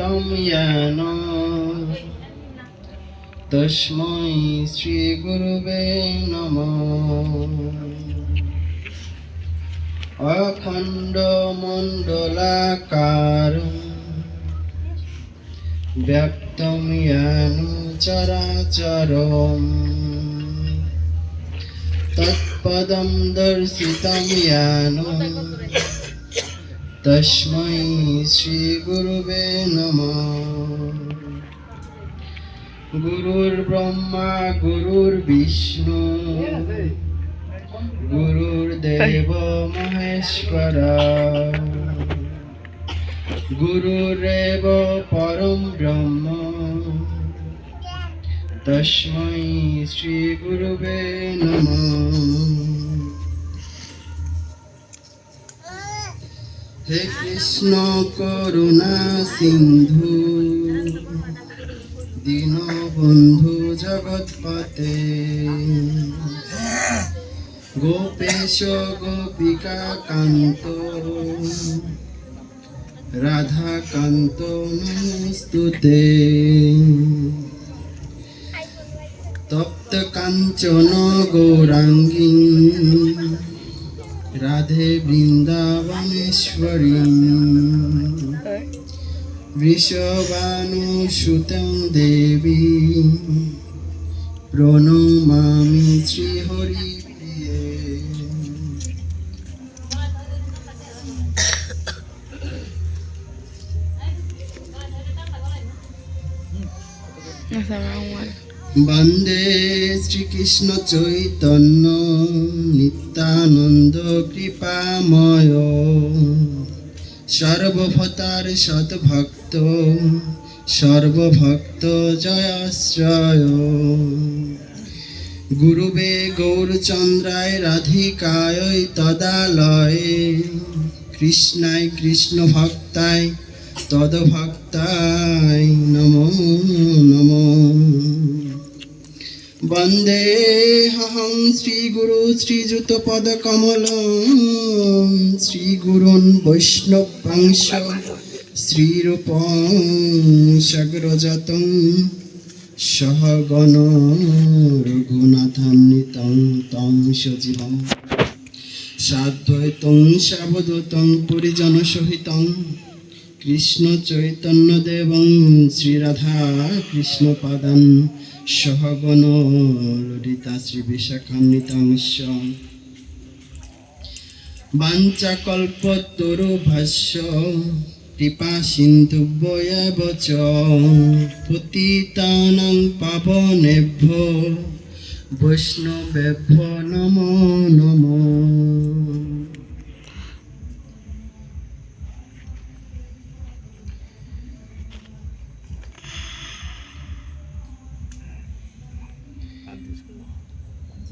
أنتم يا نور تشمعي سري قربي অখণ্ড মণ্ডলাকার ব্যক্তম ইয়ানু চরাচরম। তৎপদম দর্শিতম ইয়ানু। তস্মৈ শ্রীগুরুবে নম। গুরুর ব্রহ্মা, গুরুর বিষ্ণু, গুরুর দেব মহেশ্বরা গুরুরেব পরম ব্রহ্ম। তস্মৈ শ্রীগুরুবে নম। হে কৃষ্ণ করুণা সিন্ধু। দীনবন্ধু জগৎপতে। গোপেশ গোপিকা কান্ত। রাধা কান্ত নমস্তুতে তপ্ত কাঞ্চন গৌরাঙ্গী রাধে বৃন্দাবনেশ্বরী। বৃষবানুসুতং দেবী প্রণমামি শ্রীহরি প্রিয়ে। বন্দে শ্রীকৃষ্ণ চৈতন্য নিত্যানন্দ কৃপাময়। সর্বভতার সদ্ভক্ত, সর্বভক্ত জয়াশ্রয়। গুরুবে গৌরচন্দ্রায় রাধিকায় তদালয়ে, কৃষ্ণায় কৃষ্ণ ভক্তায় তদভক্তায় নমো নমো। বন্দেহং শ্রীগুরু শ্রীযুতপদকমল শ্রীগুরুन् বৈষ্ণবাংশ শ্রীরূপং সগ্রজাতং সহগণ রঘুনাথান্বিতং তং সজীবং সাদ্বৈতং সাবদূতং পরিজনসহিতং কৃষ্ণ চৈতন্য দেবং শ্রীরাধা কৃষ্ণ পাদান। সহগণ ললিতা শ্রী বিশাখান্বিতাংশ বাঞ্চাকল্পতরু ভাষ্য কৃপা সিন্ধুভ্যেব চ পতিতানাং পাবনেভ্য বৈষ্ণবেভ্য নমো নমো।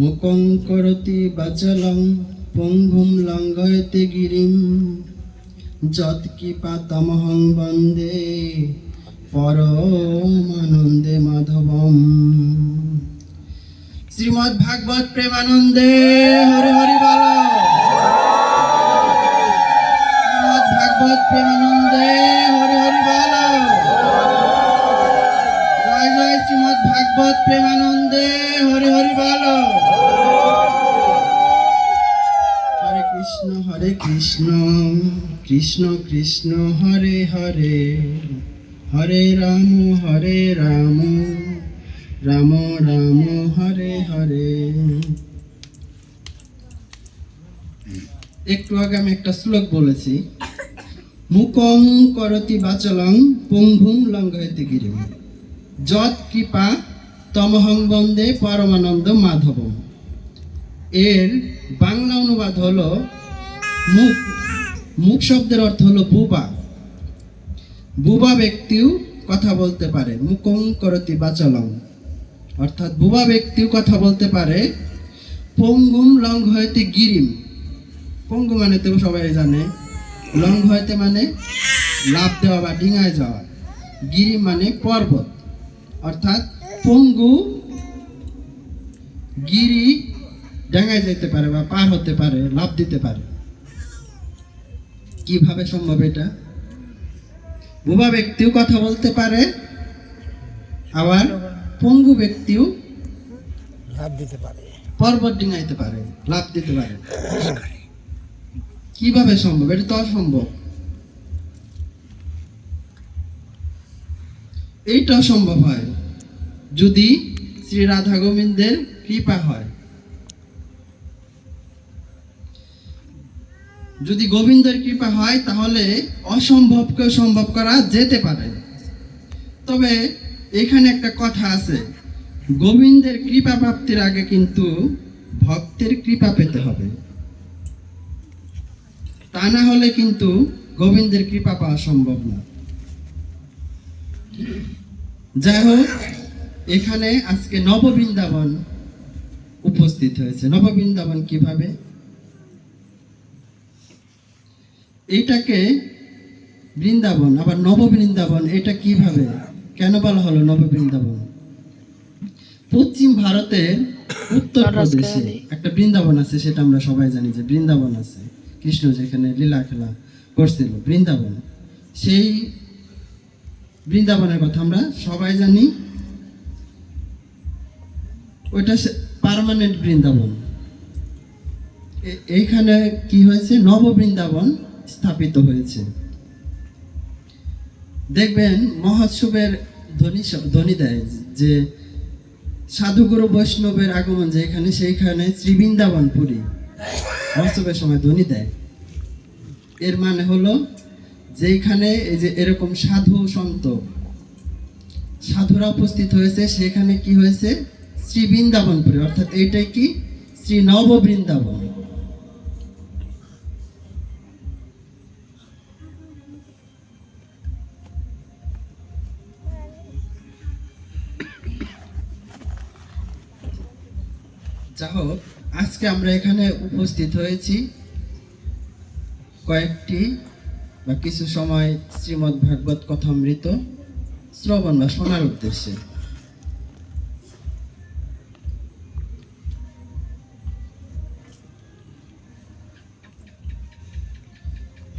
মুখং করতি বাচলং পঙ্গুম লঙ্ঘয়তে গিরিম। যৎকিপাতমহং বন্দে, পরমানন্দে মাধবম। শ্রীমদ্ ভাগবত প্রেমানন্দে হরে হরি বল। শ্রীমদ্ ভাগবত প্রেমানন্দে হরে হরি বল জয় জয় শ্রীমদ্ ভাগবত প্রেমানন্দে, হরে হরি বল। হরে কৃষ্ণ হরে কৃষ্ণ কৃষ্ণ কৃষ্ণ, হরে হরে। হরে রাম হরে রাম রাম রাম, হরে হরে। একটু আগে আমি একটা শ্লোক বলেছি। মুকং করতি বাচলং পঙ্গুম লঙ্ঘয়তে গিরিম। যৎ কৃপা তমহং বন্দে পরমানন্দ মাধব এর বাংলা অনুবাদ হল মুখ মুখ শব্দের অর্থ হলো বুবা। বুবা ব্যক্তিও কথা বলতে পারে, মুকং করতি বাচলং। অর্থাৎ বুবা ব্যক্তিও কথা বলতে পারে, পঙ্গুম লং হইতে গিরিম। পঙ্গু মানে তো সবাই জানে লং হইতে মানে লাভ দেওয়া বা ডিঙায় যাওয়া। গিরি মানে পর্বত। অর্থাৎ পঙ্গু গিরি ডাঙায় যেতে পারে বা পার হতে পারে লাভ দিতে পারে। কীভাবে সম্ভব এটা? বোবা ব্যক্তিও কথা বলতে পারে আবার পঙ্গু ব্যক্তিও লাভ দিতে পারে। পর্বত ডিঙাইতে পারে লাভ দিতে পারে। কীভাবে সম্ভব? এটা তো অসম্ভব। এইটা সম্ভব হয়। যদি শ্রী রাধা গোবিন্দের কৃপা হয়। যদি গোবিন্দের কৃপা হয়, তাহলে অসম্ভবকে সম্ভব করা যেতে পারে। তবে এখানে একটা কথা আছে, গোবিন্দের কৃপা প্রাপ্তির আগে কিন্তু ভক্তের কৃপা পেতে হবে। তা না হলে কিন্তু গোবিন্দের কৃপা পাওয়া সম্ভব না। যাই হোক এখানে আজকে নববৃন্দাবন উপস্থিত হয়েছে। নববৃন্দাবন কীভাবে? এইটাকে বৃন্দাবন আবার নববৃন্দাবন এটা কীভাবে? কেন বলা হলো নববৃন্দাবন? পশ্চিম ভারতের উত্তর প্রদেশে একটা বৃন্দাবন আছে সেটা আমরা সবাই জানি যে বৃন্দাবন আছে। কৃষ্ণ যেখানে লীলা খেলা করছিল বৃন্দাবন। সেই বৃন্দাবনের কথা আমরা সবাই জানি। ওইটা পার্মানেন্ট বৃন্দাবন। এইখানে কি হয়েছে? নব বৃন্দাবন স্থাপিত হয়েছে। দেখবেন মহোৎসবের ধ্বনি ধ্বনি দেয় যে সাধুগুরু বৈষ্ণবের আগমন যেখানে, সেইখানে শ্রী বৃন্দাবন পুরী মহোৎসবের সময় ধ্বনি দেয়। এর মানে হলো যেখানে এই যে এরকম সাধু সন্ত, সাধুরা উপস্থিত হয়েছে, সেখানে কি হয়েছে? শ্রী বৃন্দাবনপুরে অর্থাৎ এইটাই কি? শ্রী নব বৃন্দাবন। যা আজকে আমরা এখানে উপস্থিত হয়েছি কয়েকটি বা কিছু সময় শ্রীমদ্ ভাগবত কথামৃত শ্রবণ বা শোনার উদ্দেশ্যে।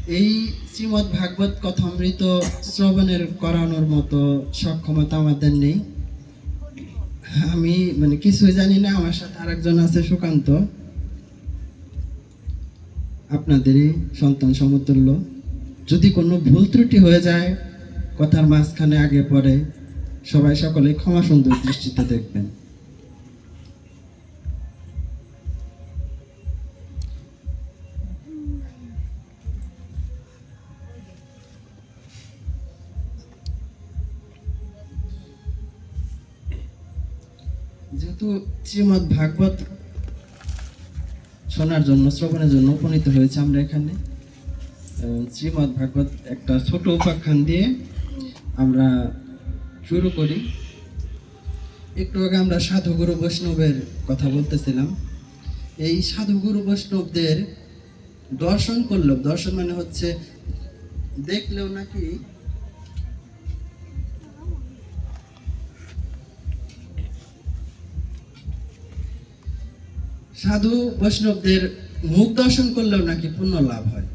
এই শ্রীমদ্ ভাগবত কথামৃত শ্রবণের করানোর মতো সক্ষমতা আমাদের নেই। আমি মানে কিছুই জানি না, আমার সাথে আরেকজন আছে সুকান্ত। আপনাদেরই সন্তান সমতুল্য। যদি কোনো ভুল ত্রুটি হয়ে যায়, কথার মাঝখানে আগে পরে সবাই সকলে ক্ষমা সুন্দর দৃষ্টিতে দেখবেন। শ্রীমদ ভাগবত শোনার জন্য, শ্রবণের জন্য উপনীত হয়েছে আমরা এখানে। শ্রীমদ ভাগবত একটা ছোট উপাখ্যান দিয়ে আমরা শুরু করি। একটু আগে আমরা সাধুগুরু বৈষ্ণবের কথা বলতেছিলাম। এই সাধুগুরু বৈষ্ণবদের দর্শন করল। দর্শন মানে হচ্ছে দেখলেও নাকি সাধু বৈষ্ণবদের মুখ দর্শন করলেও নাকি পুণ্য লাভ হয়।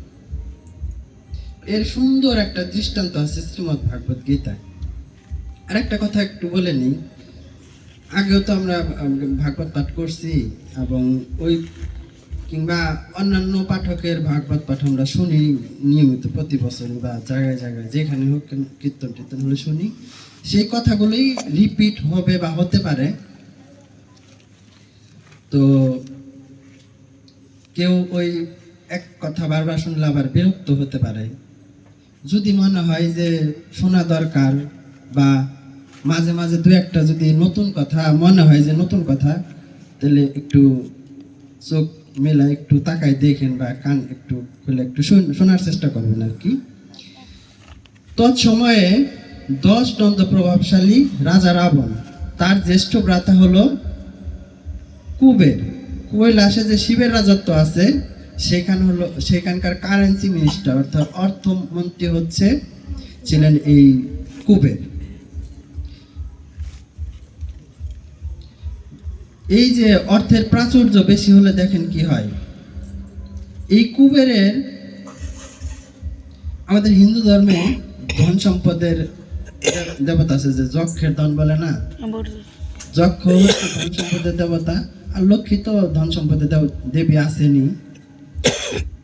এর সুন্দর একটা দৃষ্টান্ত আছে শ্রীমৎ ভাগবত গীতায়। আর একটা কথা একটু বলে নিই। আগেও তো আমরা ভাগবত পাঠ করছি এবং ওই কিংবা অন্যান্য পাঠকের ভাগবত পাঠ আমরা শুনি নিয়মিত প্রতি বছর বা জায়গায় জায়গায়, যেখানে হোক কীর্তন টীর্তন হলে শুনি। সেই কথাগুলোই রিপিট হবে বা হতে পারে। তো কেউ ওই এক কথা বারবার শুনলে আবার বিরক্ত হতে পারে। যদি মনে হয় যে শোনা দরকার বা মাঝে মাঝে দু একটা যদি নতুন কথা মনে হয় যে নতুন কথা, তাহলে একটু চোখ মেলা একটু তাকায় দেখেন বা কান একটু খুলে একটু শুন- শোনার চেষ্টা করবেন আর কি। তৎসময়ে দশ দন্ত প্রভাবশালী রাজা রাবণ, তার জ্যেষ্ঠ ভ্রাতা হলো কুবের কৈলাসে যে শিবের রাজত্ব আছে সেখানে হলো সেখানকার কারেন্সি মিনিস্টার অর্থাৎ অর্থমন্ত্রী হচ্ছে ছিলেন এই কুবের। এই যে অর্থের প্রাচুর্য বেশি হলে দেখেন কি হয়? এই কুবেরের আমাদের হিন্দু ধর্মে ধন সম্পদের দেবতা আছে যে যক্ষের ধন বলে না? যক্ষ হচ্ছে ধন সম্পদের দেবতা। আর ধন সম্পদের দেব- আসেনি।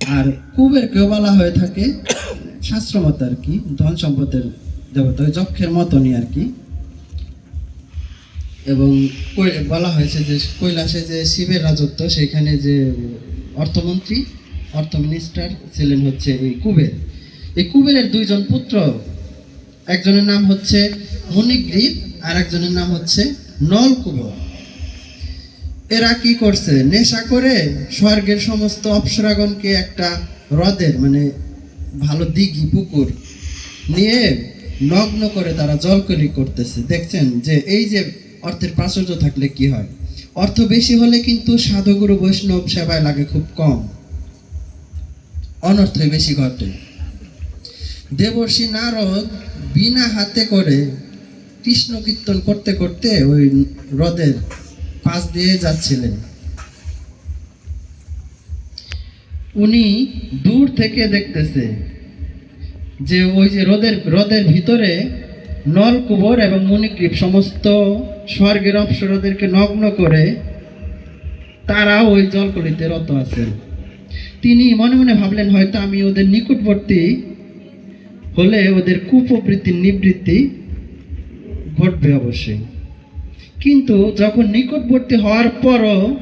আর কুবেরকেও বলা হয়ে থাকে শাস্ত্র মতে আর কি, ধন সম্পদের দেবতা যক্ষের মতনই আর কি। এবং বলা হয়েছে যে, কৈলাসে যে শিবের রাজত্ব, সেখানে যে অর্থমন্ত্রী, অর্থ মিনিস্টার ছিলেন হচ্ছে এই কুবের। এই কুবেরের দুইজন পুত্র, একজনের নাম হচ্ছে মণিগ্রীব আর একজনের নাম হচ্ছে নলকুবর। এরা কি করছে? নেশা করে স্বর্গের সমস্ত অপ্সরাগণকে একটা হ্রদের মানে ভালো দিঘি, পুকুর নিয়ে নগ্ন করে তারা জলকলি করতেছে। দেখছেন যে এই যে অর্থের প্রাচুর্য থাকলে কি হয়? অর্থ বেশি হলে কিন্তু সাধুগুরু বৈষ্ণব সেবায় লাগে খুব কম। অনর্থই বেশি ঘটে। দেবর্ষি নারদ বিনা হাতে করে কৃষ্ণ কীর্তন করতে করতে ওই হ্রদের পাশ দিয়ে যাচ্ছিলেন। উনি দূর থেকে দেখতেছে যে ওই যে হ্রদের হ্রদের ভিতরে নলকুবর এবং মণিগ্রীব সমস্ত স্বর্গের অপ্সরদেরকে নগ্ন করে তারা ওই জলকলিতে রত আছেন। তিনি মনে মনে ভাবলেন, হয়তো আমি ওদের নিকটবর্তী হলে ওদের কুপ্রবৃত্তির নিবৃত্তি ঘটবে অবশ্যই। কিন্তু যখন নিকটবর্তী হওয়ার পরও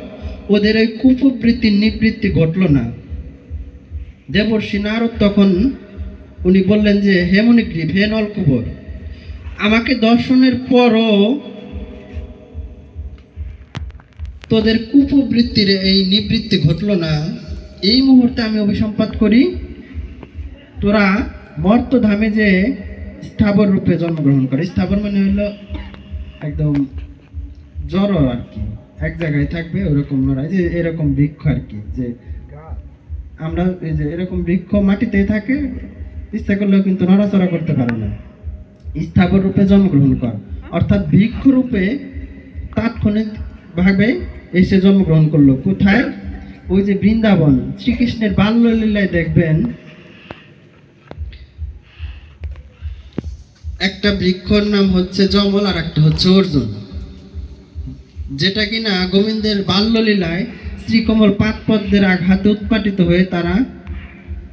ওদের ওই কুপ্রবৃত্তির নিবৃত্তি ঘটলো না। দেবর্ষী নারদ তখন উনি বললেন যে, হে মণিগ্রীব হে নলকুবর আমাকে দর্শনের পরও তোদের কুপবৃত্তির এই নিবৃত্তি ঘটলো না। এই মুহূর্তে আমি অভিসম্পাদ করি। তোরা মর্তধামে যে স্থাবর রূপে জন্মগ্রহণ করে। স্থাবর মানে হলো একদম জড় আর কি। এক জায়গায় থাকবে, ওরকম নড়াই যে এরকম বৃক্ষ আর কি, যে আমরা এই যে এরকম বৃক্ষ মাটিতে থাকে, ইচ্ছা করলেও কিন্তু নড়াচড়া করতে পারে না। স্থাবর রূপে জন্মগ্রহণ কর। অর্থাৎ বৃক্ষ রূপে তাৎক্ষণিক ভাবে এসে জন্মগ্রহণ করল। কোথায়? ওই যে বৃন্দাবন। শ্রীকৃষ্ণের বাল্যলীলায় দেখবেন, একটা বৃক্ষর নাম হচ্ছে জমল আর একটা হচ্ছে অর্জুন। যেটা কিনা গোবিন্দের বাল্যলীলায় শ্রীকমল পাতপদ্মের আঘাতে উৎপাটিত হয়ে তারা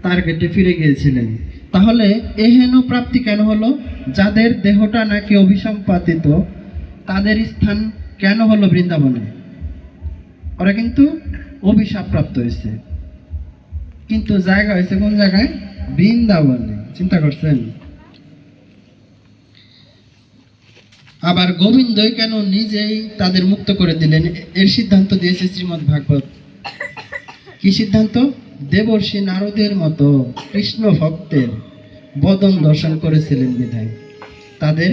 টার্গেটে ফিরে গিয়েছিলেন। তাহলে এহেন প্রাপ্তি কেন হলো? যাদের দেহটা নাকি অভিসম্পাদিত, তাদের স্থান কেন হলো বৃন্দাবনে? ওরা কিন্তু অভিশাপ প্রাপ্ত হয়েছে। কিন্তু জায়গা হয়েছে কোন জায়গায়? বৃন্দাবনে। চিন্তা করছেন? আবার গোবিন্দই কেন নিজেই তাদের মুক্ত করে দিলেন? এর সিদ্ধান্ত দিয়েছে শ্রীমদ্ ভাগবত। কি সিদ্ধান্ত? দেবর্ষি নারদের মতো কৃষ্ণ ভক্তের বদন দর্শন করেছিলেন বিধায়। তাদের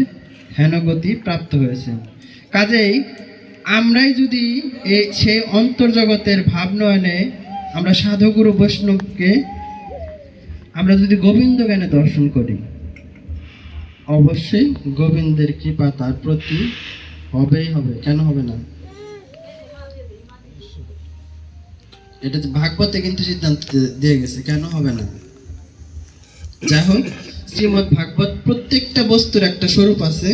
হেনগতি প্রাপ্ত হয়েছে। কাজেই আমরাই যদি সেই অন্তর্জগতের ভাবনয়নে আমরা সাধুগুরু বৈষ্ণবকে আমরা যদি গোবিন্দ জ্ঞানে দর্শন করি? অবশ্যই গোবিন্দের কৃপা তার প্রতি হবেই হবে, কেন হবে না? এটা ভাগবতে কিন্তু সিদ্ধান্ত দিয়ে গেছে, কেন হবে না? যাই হোক, শ্রীমদ ভাগবত প্রত্যেকটা বস্তুর একটা স্বরূপ আছে।